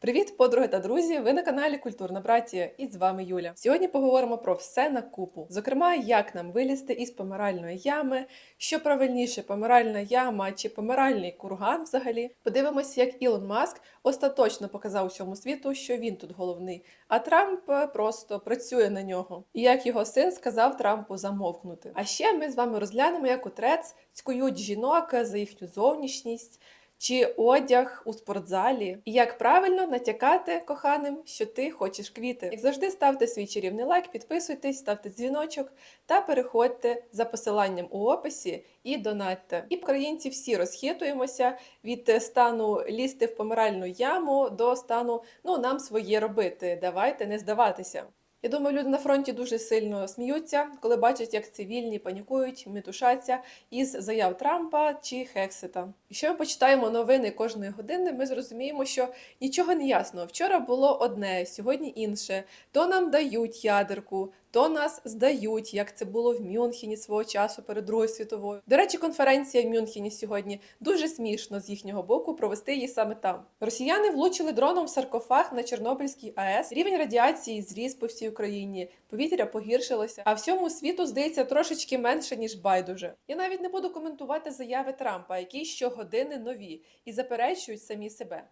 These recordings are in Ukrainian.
Привіт, подруги та друзі! Ви на каналі Культурна Братія і з вами Юля. Сьогодні поговоримо про все на купу. Зокрема, як нам вилізти із помиральної ями, що правильніше помиральна яма чи помиральний курган взагалі. Подивимося, як Ілон Маск остаточно показав усьому світу, що він тут головний, а Трамп просто працює на нього. І як його син сказав Трампу замовкнути. А ще ми з вами розглянемо, як у трец цькують жінок за їхню зовнішність чи одяг у спортзалі, і як правильно натякати коханим, що ти хочеш квіти. Як завжди, ставте свій чарівний лайк, підписуйтесь, ставте дзвіночок та переходьте за посиланням у описі і донатьте. І українці всі розхитуємося від стану лізти в помиральну яму до стану ну нам своє робити. Давайте не здаватися. Я думаю, люди на фронті дуже сильно сміються, коли бачать, як цивільні панікують, метушаться із заяв Трампа чи Хексета. Якщо ми почитаємо новини кожної години, ми зрозуміємо, що нічого не ясно. Вчора було одне, сьогодні інше. То нам дають ядерку, то нас здають, як це було в Мюнхені свого часу перед Другою світовою. До речі, конференція в Мюнхені сьогодні дуже смішно з їхнього боку провести її саме там. Росіяни влучили дроном в саркофаг на Чорнобильській АЕС. Рівень радіації зріс по всій Україні, повітря погіршилося, а всьому світу здається трошечки менше ніж байдуже. Я навіть не буду коментувати заяви Трампа, які щогодини нові і заперечують самі себе.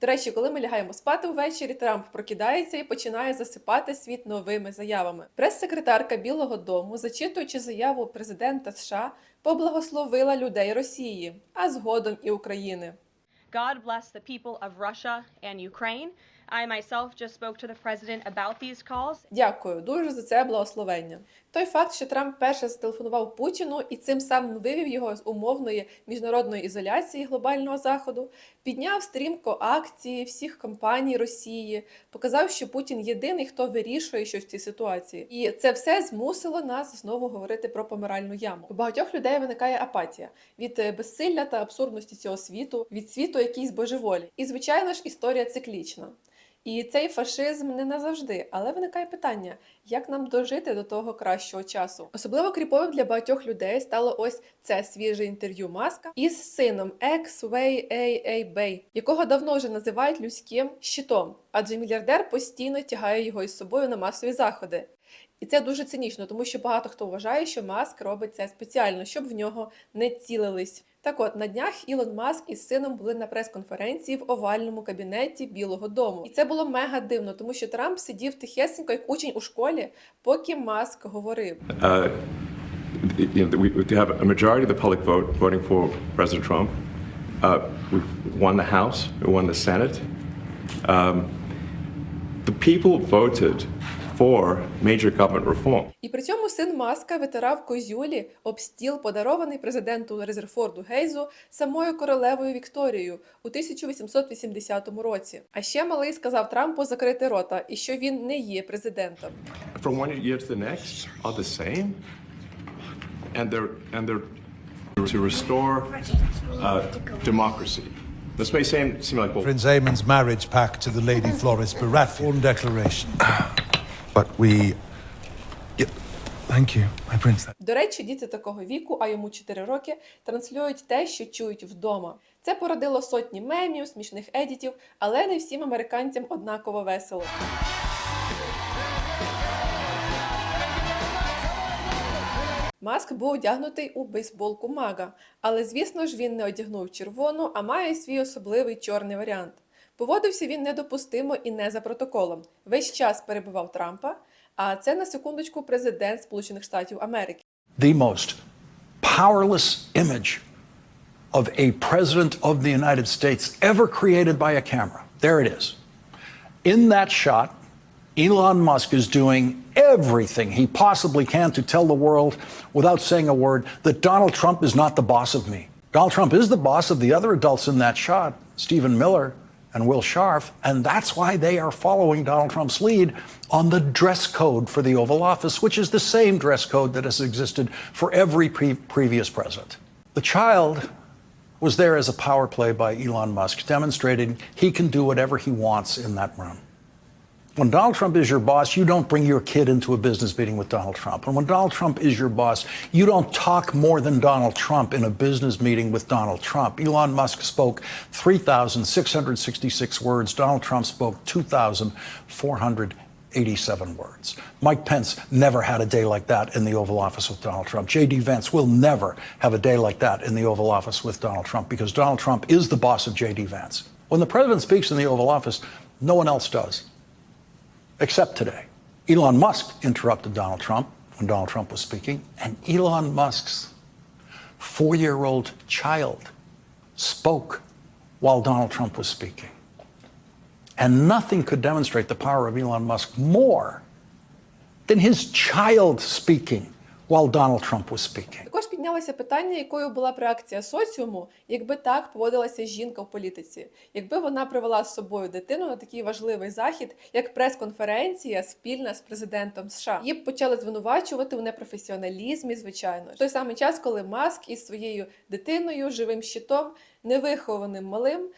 До речі, коли ми лягаємо спати ввечері, Трамп прокидається і починає засипати світ новими заявами. Прес-секретарка Білого Дому, зачитуючи заяву президента США, поблагословила людей Росії, а згодом і України. God bless the people of Russia and Ukraine. I myself just spoke to the president about these calls. Дякую дуже за це благословення. Той факт, що Трамп перше зателефонував Путіну і цим самим вивів його з умовної міжнародної ізоляції глобального заходу, підняв стрімко акції всіх компаній Росії, показав, що Путін єдиний, хто вирішує щось в цій ситуації, і це все змусило нас знову говорити про помиральну яму. У багатьох людей виникає апатія від е, безсилля та абсурдності цього світу, від світу якийсь божеволі. І звичайно ж, історія циклічна. І цей фашизм не назавжди, але виникає питання, як нам дожити до того кращого часу. Особливо кріповим для багатьох людей стало ось це свіже інтерв'ю Маска із сином Екс Бей, якого давно вже називають людським щитом, адже мільярдер постійно тягає його із собою на масові заходи. І це дуже цинічно, тому що багато хто вважає, що Маск робить це спеціально, щоб в нього не цілились. Так от на днях Ілон Маск із сином були на прес-конференції в овальному кабінеті Білого Дому. І це було мега дивно, тому що Трамп сидів тихесенько, як учень у школі, поки Маск говорив. uh, you know, we, have a. Uh. Um, the people voted for major government reform. І при цьому син Маска витирав козюлі об стіл, подарований президенту Резерфорду Гейзу самою королевою Вікторією у 1880 році. А ще малий сказав Трампу закрити рота і що він не є президентом. From one year to the next are the same, and they're and they're to restore uh, democracy. This may seem seem like well, Prince Eamon's marriage pact to the Lady Floris Baratheon declaration. But we. Yeah, thank you, my prince. До речі, діти такого віку, а йому 4 роки, транслюють те, що чують вдома. Це породило сотні мемів, смішних едітів, але не всім американцям однаково весело. Маск був одягнутий у бейсболку мага, але звісно ж він не одягнув червону, а має свій особливий чорний варіант. Поводився він недопустимо і не за протоколом. Весь час перебував Трампа, а це на секундочку президент Сполучених Штатів Америки. the most powerless image of a president of the United States ever created by a camera. There it is. In that shot, Elon Musk is doing everything he possibly can to tell the world, without saying a word, that Donald Trump is not the boss of me. Donald Trump is the boss of the other adults in that shot, Stephen Miller and Will Scharf, and that's why they are following Donald Trump's lead on the dress code for the Oval Office, which is the same dress code that has existed for every pre- previous president. The child was there as a power play by Elon Musk, demonstrating he can do whatever he wants in that room. When Donald Trump is your boss, you don't bring your kid into a business meeting with Donald Trump. And when Donald Trump is your boss, you don't talk more than Donald Trump in a business meeting with Donald Trump. Elon Musk spoke 3,666 words. Donald Trump spoke 2,487 words. Mike Pence never had a day like that in the Oval Office with Donald Trump. J.D. Vance will never have a day like that in the Oval Office with Donald Trump because Donald Trump is the boss of J.D. Vance. When the president speaks in the Oval Office, no one else does except today. Elon Musk interrupted Donald Trump when Donald Trump was speaking, and Elon Musk's four year old child spoke while Donald Trump was speaking. And nothing could demonstrate the power of Elon Musk more than his child speaking while Donald Trump was speaking. Також піднялося питання, якою була б реакція соціуму, якби так поводилася жінка в політиці, якби вона привела з собою дитину на такий важливий захід, як прес-конференція спільна з президентом США. Її почали звинувачувати у непрофесіоналізмі, звичайно, в той самий час, коли Маск із своєю дитиною, живим щитом, невихованим малим.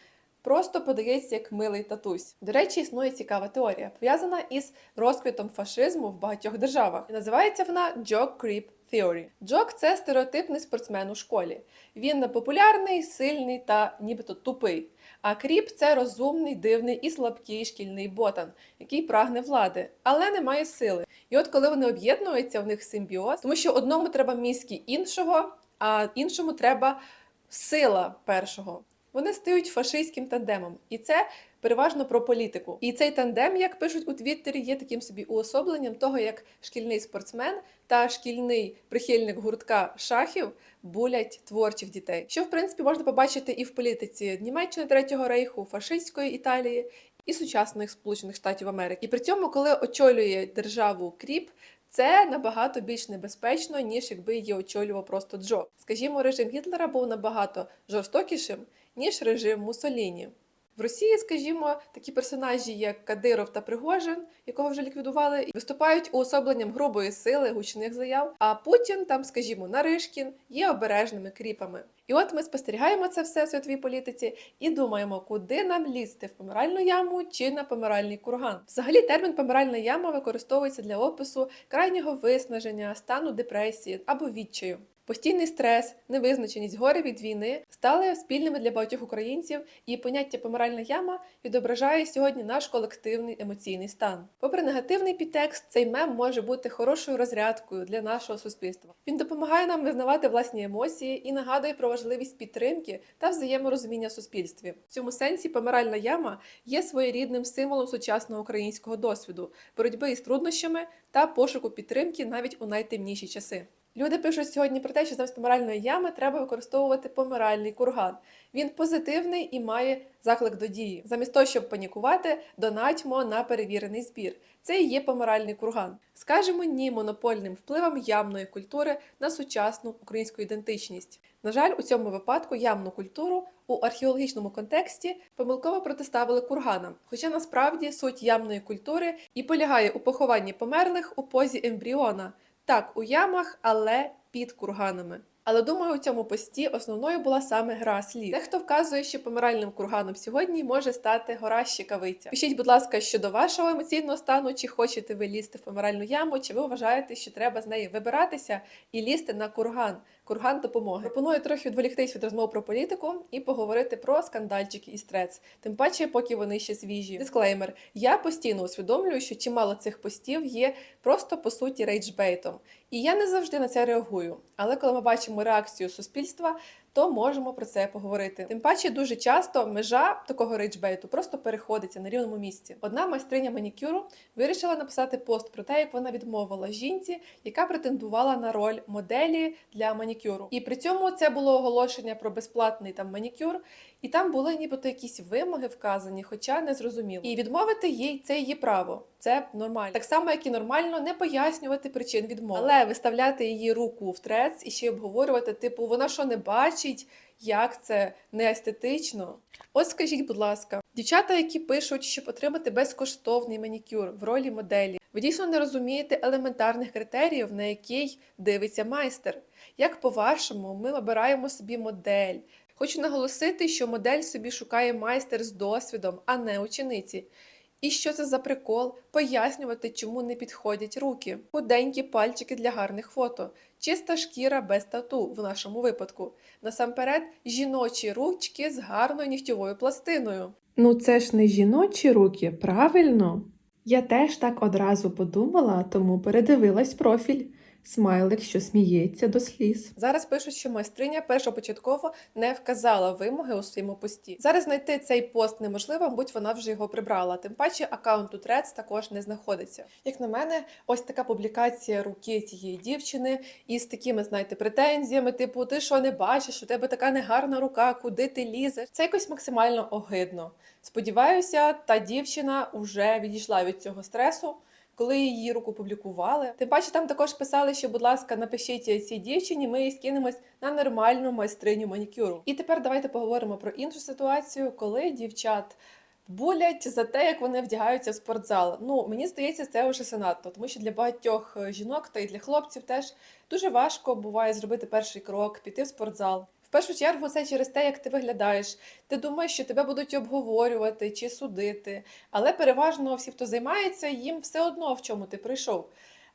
Просто подається як милий татусь. До речі, існує цікава теорія, пов'язана із розквітом фашизму в багатьох державах. І називається вона Jock Creep Theory. Джок це стереотипний спортсмен у школі. Він популярний, сильний та нібито тупий. А кріп це розумний, дивний і слабкий шкільний ботан, який прагне влади, але не має сили. І от коли вони об'єднуються, в них симбіоз, тому що одному треба мізки іншого, а іншому треба сила першого. Вони стають фашистським тандемом, і це переважно про політику. І цей тандем, як пишуть у Твіттері, є таким собі уособленням того, як шкільний спортсмен та шкільний прихильник гуртка шахів булять творчих дітей. Що в принципі можна побачити і в політиці Німеччини Третього рейху, фашистської Італії і сучасних Сполучених Штатів Америки. І при цьому, коли очолює державу Кріп. Це набагато більш небезпечно, ніж якби її очолював просто Джо. Скажімо, режим Гітлера був набагато жорстокішим, ніж режим Муссоліні. В Росії, скажімо, такі персонажі, як Кадиров та Пригожин, якого вже ліквідували, виступають уособленням грубої сили, гучних заяв. А Путін, там, скажімо, Наришкін, є обережними кріпами. І от ми спостерігаємо це все в світовій політиці і думаємо, куди нам лізти в помиральну яму чи на помиральний курган. Взагалі, термін помиральна яма використовується для опису крайнього виснаження, стану депресії або відчаю. Постійний стрес, невизначеність гори від війни стали спільними для багатьох українців, і поняття помиральна яма відображає сьогодні наш колективний емоційний стан. Попри негативний підтекст, цей мем може бути хорошою розрядкою для нашого суспільства. Він допомагає нам визнавати власні емоції і нагадує про важливість підтримки та взаєморозуміння в суспільстві. В цьому сенсі помиральна яма є своєрідним символом сучасного українського досвіду, боротьби із труднощами та пошуку підтримки навіть у найтемніші часи. Люди пишуть сьогодні про те, що замість помиральної ями треба використовувати помиральний курган. Він позитивний і має заклик до дії. Замість того, щоб панікувати, донатьмо на перевірений збір. Це і є помиральний курган. Скажемо ні монопольним впливам ямної культури на сучасну українську ідентичність. На жаль, у цьому випадку ямну культуру у археологічному контексті помилково протиставили курганам. Хоча насправді суть ямної культури і полягає у похованні померлих у позі ембріона. Так, у ямах, але під курганами. Але думаю, у цьому пості основною була саме гра слів. Дехто вказує, що помиральним курганом сьогодні може стати гора Щекавиця. Пишіть, будь ласка, щодо вашого емоційного стану, чи хочете ви лізти в помиральну яму, чи ви вважаєте, що треба з неї вибиратися і лізти на курган. Курган допомоги. Пропоную трохи відволіктись від розмов про політику і поговорити про скандальчики і стрес. Тим паче, поки вони ще свіжі. Дисклеймер: я постійно усвідомлюю, що чимало цих постів є просто по суті рейджбейтом. І я не завжди на це реагую. Але коли ми бачимо реакцію суспільства, то можемо про це поговорити. Тим паче, дуже часто межа такого рейджбейту просто переходиться на рівному місці. Одна майстриня манікюру вирішила написати пост про те, як вона відмовила жінці, яка претендувала на роль моделі для манікюру. І при цьому це було оголошення про безплатний там манікюр, і там були нібито якісь вимоги вказані, хоча не зрозуміло. І відмовити їй це її право. Це нормально. Так само, як і нормально не пояснювати причин відмови, але виставляти її руку в трец і ще й обговорювати, типу, вона що не бачить, як це не естетично. От скажіть, будь ласка, дівчата, які пишуть, щоб отримати безкоштовний манікюр в ролі моделі, ви дійсно не розумієте елементарних критеріїв, на який дивиться майстер. Як по-вашому, ми обираємо собі модель. Хочу наголосити, що модель собі шукає майстер з досвідом, а не учениці. І що це за прикол? Пояснювати, чому не підходять руки. Худенькі пальчики для гарних фото. Чиста шкіра без тату в нашому випадку. Насамперед, жіночі ручки з гарною нігтєвою пластиною. Ну це ж не жіночі руки, правильно? Я теж так одразу подумала, тому передивилась профіль. Смайлик, що сміється до сліз. Зараз пишуть, що майстриня першопочатково не вказала вимоги у своєму пості. Зараз знайти цей пост неможливо, будь вона вже його прибрала. Тим паче аккаунт у Threads також не знаходиться. Як на мене, ось така публікація руки цієї дівчини із такими, знаєте, претензіями, типу, ти що не бачиш, у тебе така негарна рука, куди ти лізеш. Це якось максимально огидно. Сподіваюся, та дівчина вже відійшла від цього стресу. Коли її руку публікували, тим паче там також писали, що, будь ласка, напишіть цій дівчині, ми її скинемось на нормальну майстриню манікюру. І тепер давайте поговоримо про іншу ситуацію, коли дівчат булять за те, як вони вдягаються в спортзал. Ну мені здається, це вже занадто, тому що для багатьох е, жінок та й для хлопців теж дуже важко буває зробити перший крок, піти в спортзал. Першу чергу це через те, як ти виглядаєш. Ти думаєш, що тебе будуть обговорювати чи судити. Але переважно всі, хто займається, їм все одно в чому ти прийшов.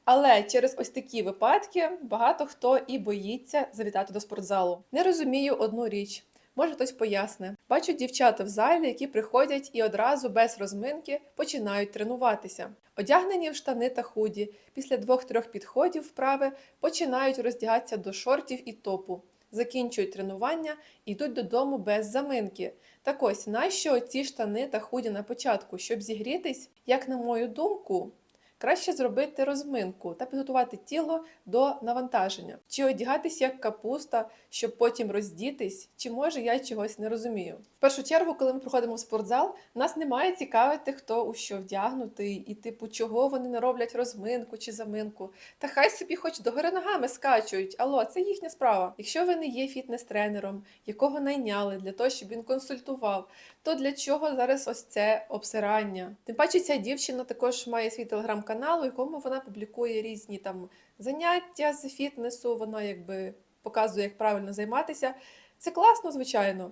Але через ось такі випадки багато хто і боїться завітати до спортзалу. Не розумію одну річ. Може, хтось поясне. Бачу дівчата в залі, які приходять і одразу без розминки починають тренуватися. Одягнені в штани та худі, після двох-трьох підходів вправи починають роздягатися до шортів і топу, закінчують тренування і йдуть додому без заминки. Так ось, нащо ці штани та худі на початку? Щоб зігрітись, як на мою думку, краще зробити розминку та підготувати тіло до навантаження, чи одягатись як капуста, щоб потім роздітись, чи може я чогось не розумію. В першу чергу, коли ми приходимо в спортзал, нас не має цікавити, хто у що вдягнутий, і типу, чого вони не роблять розминку чи заминку. Та хай собі хоч догори ногами скачують. Алло, це їхня справа. Якщо ви не є фітнес-тренером, якого найняли для того, щоб він консультував, то для чого зараз ось це обсирання? Тим паче, ця дівчина також має свій телеграм-канал, у якому вона публікує різні там заняття з фітнесу. Вона якби показує, як правильно займатися. Це класно, звичайно.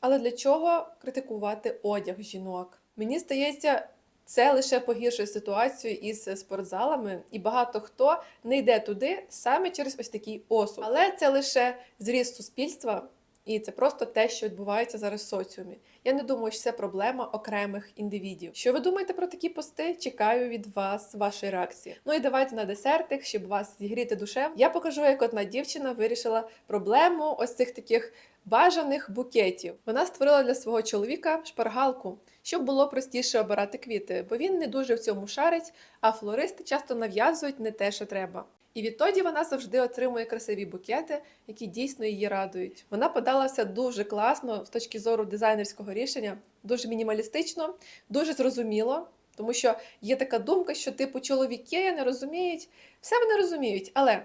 Але для чого критикувати одяг жінок? Мені здається, це лише погіршує ситуацію із спортзалами, і багато хто не йде туди саме через ось такий осуд. Але це лише зріст суспільства, і це просто те, що відбувається зараз в соціумі. Я не думаю, що це проблема окремих індивідів. Що ви думаєте про такі пости? Чекаю від вас вашої реакції. Ну і давайте на десертик, щоб вас зігріти душев. Я покажу, як одна дівчина вирішила проблему ось цих таких бажаних букетів. Вона створила для свого чоловіка шпаргалку, щоб було простіше обирати квіти, бо він не дуже в цьому шарить, а флористи часто нав'язують не те, що треба. І відтоді вона завжди отримує красиві букети, які дійсно її радують. Вона подала все дуже класно з точки зору дизайнерського рішення, дуже мінімалістично, дуже зрозуміло. Тому що є така думка, що типу чоловіки не розуміють, все вони розуміють, але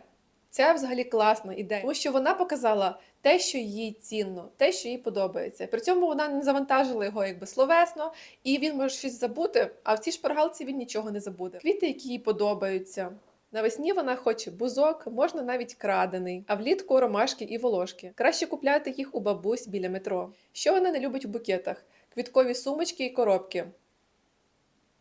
це взагалі класна ідея, тому що вона показала те, що їй цінно, те, що їй подобається. При цьому вона не завантажила його якби словесно, і він може щось забути. А в цій шпаргалці він нічого не забуде. Квіти, які їй подобаються. Навесні вона хоче бузок, можна навіть крадений, а влітку ромашки і волошки. Краще купляти їх у бабусь біля метро. Що вона не любить в букетах? Квіткові сумочки і коробки.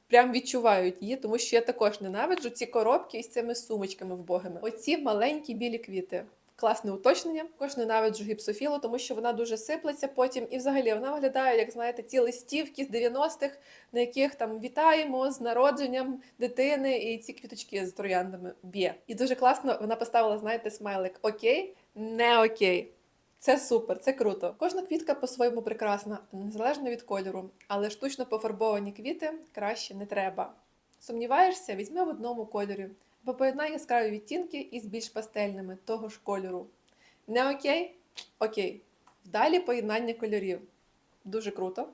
Прям відчувають її, тому що я також ненавиджу ці коробки із цими сумочками вбогими. Оці маленькі білі квіти. Класне уточнення. Також ненавиджу гіпсофілу, тому що вона дуже сиплеться потім. І взагалі вона виглядає, як знаєте, ті листівки з 90-х, на яких там вітаємо з народженням дитини, і ці квіточки з трояндами б'є. І дуже класно вона поставила, знаєте, смайлик окей, не окей. Це супер, це круто. Кожна квітка по-своєму прекрасна, незалежно від кольору, але штучно пофарбовані квіти краще не треба. Сумніваєшся, візьми в одному кольорі, або поєднай яскраві відтінки із більш пастельними того ж кольору. Не окей? Окей. Далі поєднання кольорів. Дуже круто.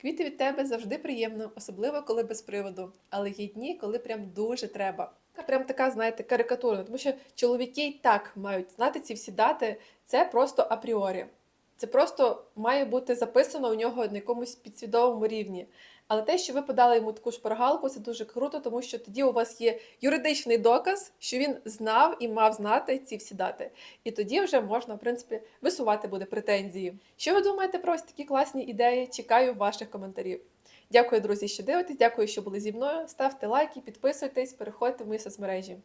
Квіти від тебе завжди приємно, особливо коли без приводу. Але є дні, коли прям дуже треба. Прям така, знаєте, карикатурна, тому що чоловіки й так мають знати ці всі дати. Це просто апріорі. Це просто має бути записано у нього на якомусь підсвідомому рівні. Але те, що ви подали йому таку шпаргалку, це дуже круто, тому що тоді у вас є юридичний доказ, що він знав і мав знати ці всі дати. І тоді вже можна, в принципі, висувати буде претензії. Що ви думаєте про ось такі класні ідеї? Чекаю ваших коментарів. Дякую, друзі, що дивитесь. Дякую, що були зі мною. Ставте лайки, підписуйтесь, переходьте в мої соцмережі.